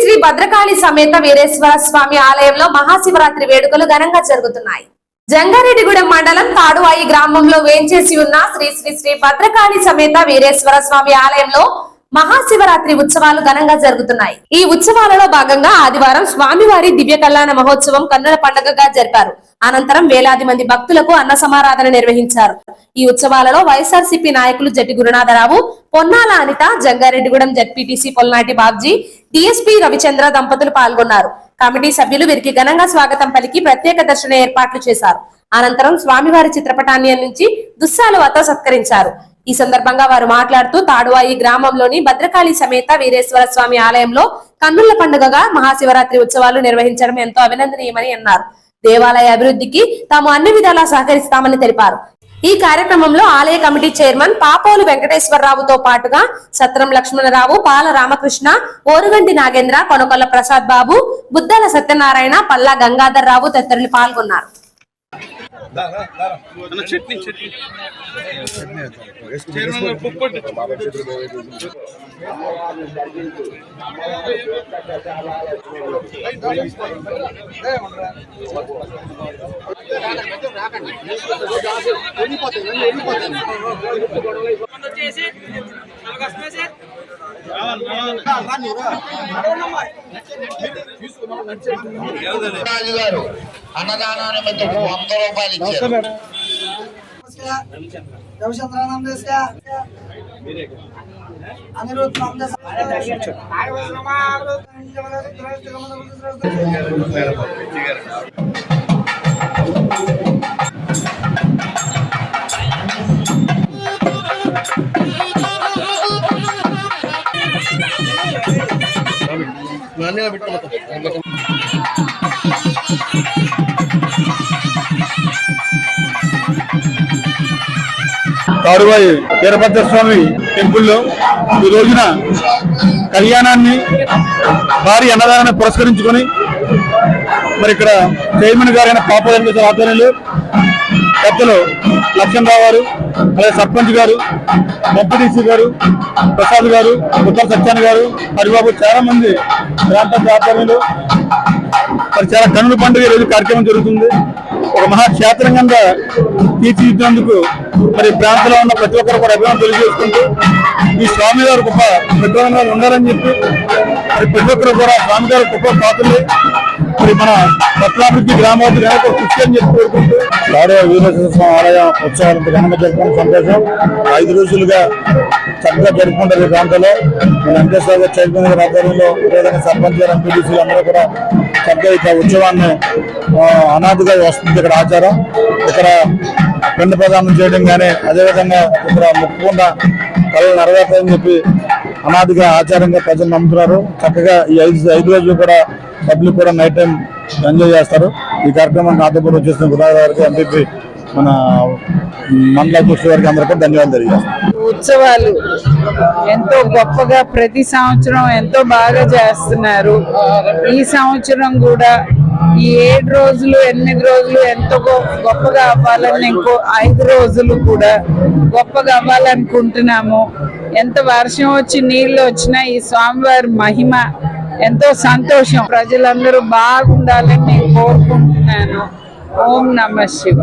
శ్రీ భద్రకాళి సమేత వీరేశ్వర స్వామి ఆలయంలో మహాశివరాత్రి వేడుకలు ఘనంగా జరుగుతున్నాయి. జంగారెడ్డిగూడెం మండలం తాడువాయి గ్రామంలో వేంచేసి ఉన్న శ్రీ శ్రీ శ్రీ భద్రకాళి సమేత వీరేశ్వర స్వామి ఆలయంలో మహాశివరాత్రి ఉత్సవాలు ఘనంగా జరుగుతున్నాయి. ఈ ఉత్సవాలలో భాగంగా ఆదివారం స్వామివారి దివ్య కళ్యాణ మహోత్సవం కన్నుల పండుగగా జరిపారు. అనంతరం వేలాది మంది భక్తులకు అన్న సమారాధన నిర్వహించారు. ఈ ఉత్సవాలలో వైఎస్ఆర్సీపీ నాయకులు జట్టి గురునాథరావు పొన్నాల అనిత జంగారెడ్డిగూడెం జడ్పీటీసీ పొల్నాటి బాబ్జీ డిఎస్పీ రవిచంద్ర దంపతులు పాల్గొన్నారు. కమిటీ సభ్యులు వీరికి ఘనంగా స్వాగతం పలికి ప్రత్యేక దర్శన ఏర్పాట్లు చేశారు. అనంతరం స్వామివారి చిత్రపటాన్ని అందించి దుస్సాలువతో సత్కరించారు. ఈ సందర్భంగా వారు మాట్లాడుతూ తాడువాయి గ్రామంలోని భద్రకాళి సమేత వీరేశ్వర స్వామి ఆలయంలో కన్నుల పండుగగా మహాశివరాత్రి ఉత్సవాలు నిర్వహించడం ఎంతో అభినందనీయమని అన్నారు. దేవాలయ అభివృద్ధికి తాము అన్ని విధాలా సహకరిస్తామని తెలిపారు. ఈ కార్యక్రమంలో ఆలయ కమిటీ చైర్మన్ పాపోలు వెంకటేశ్వరరావుతో పాటుగా సత్రం లక్ష్మణరావు పాల రామకృష్ణ ఓరుగంటి నాగేంద్ర కొనకొల్ల ప్రసాద్ బాబు బుద్దాల సత్యనారాయణ పల్లా గంగాధర్ రావు తదితరులు పాల్గొన్నారు. చట్నీ వచ్చేసి రాజు గారు అన్నదానాన్ని మధ్య వంద రూపాయలు ఇచ్చారు. అనిరుద్ధ మీద పెట్టుకోవచ్చు కారువాయి వీరభద్ర స్వామి టెంపుల్లో ఈ రోజున కళ్యాణాన్ని భారీ అన్నదానాన్ని పురస్కరించుకొని మరి ఇక్కడ చైర్మన్ గారైన పాప ఆధ్వర్యంలో పెద్దలు లక్ష్మణరావు గారు అలాగే సర్పంచ్ గారు ఎంపీడీసీ గారు ప్రసాద్ గారు ఉత్తర సత్యాన్ గారు హరిబాబు చాలా మంది ప్రాంత వ్యాపారులు మరి చాలా కన్నుల పండుగ ఈరోజు కార్యక్రమం జరుగుతుంది. ఒక మహాక్షేత్రంగా తీర్చిదిద్దినందుకు మరి ప్రాంతంలో ఉన్న ప్రతి ఒక్కరు కూడా అభిమానం తెలియజేసుకుంటూ ఈ స్వామి గారు గొప్ప విగ్రహంగా ఉండాలని చెప్పి మరి ప్రతి ఒక్కరు కూడా స్వామి గారు గొప్ప పాత్రలే. మరి మన పట్టాభివృద్ధి గ్రామాభివృద్ధి వెనక కృషి అని చెప్పి కోరుకుంటూ ఆలయం ఉత్సవాలను ఘనంగా జరుపుకున్న సంతోషం. ఐదు రోజులుగా చక్కగా జరుపుకుంటారు ఈ ప్రాంతంలో మన వెంకటేశ్వర గారు చైర్మన్ గారి ఆధ్వర్యంలో అదేవిధంగా సర్పంచ్ గారు ఎంపీడీసీలు అందరూ కూడా చక్కగా ఇక్కడ ఉత్సవాన్ని అనాథగా వస్తుంది ఇక్కడ ఆచారం. ఇక్కడ పిండ ప్రదానం చేయడం కానీ అదేవిధంగా ఇక్కడ ముక్కుకుండా కళలు నెరవేర్తాయని చెప్పి అనాదిగా ఆచారంగా ప్రజలు నమ్ముతున్నారు. చక్కగా ఈ ఐదు ఐదు రోజులు కూడా పబ్లిక్ కూడా నైట్ టైం ఎంజాయ్ చేస్తారు. ఈ కార్యక్రమం నాతో కూడా వచ్చేసిన గురువారి గారికి ఎంపీ మన మండల అధ్యక్షుల వారికి అందరికీ ధన్యవాదాలు తెలియజేస్తాను ఉత్సవాలు ఎంతో గొప్పగా ప్రతి సంవత్సరం ఎంతో బాగా చేస్తున్నారు. ఈ సంవత్సరం కూడా ఈ ఏడు రోజులు ఎనిమిది రోజులు ఎంతో గొప్పగా అవ్వాలని ఇంకో ఐదు రోజులు కూడా గొప్పగా అవ్వాలనుకుంటున్నాము. ఎంత వర్షం వచ్చి నీళ్ళు వచ్చినా ఈ స్వామివారి మహిమ ఎంతో సంతోషం. ప్రజలందరూ బాగుండాలని నేను కోరుకుంటున్నాను. ఓం నమ శివ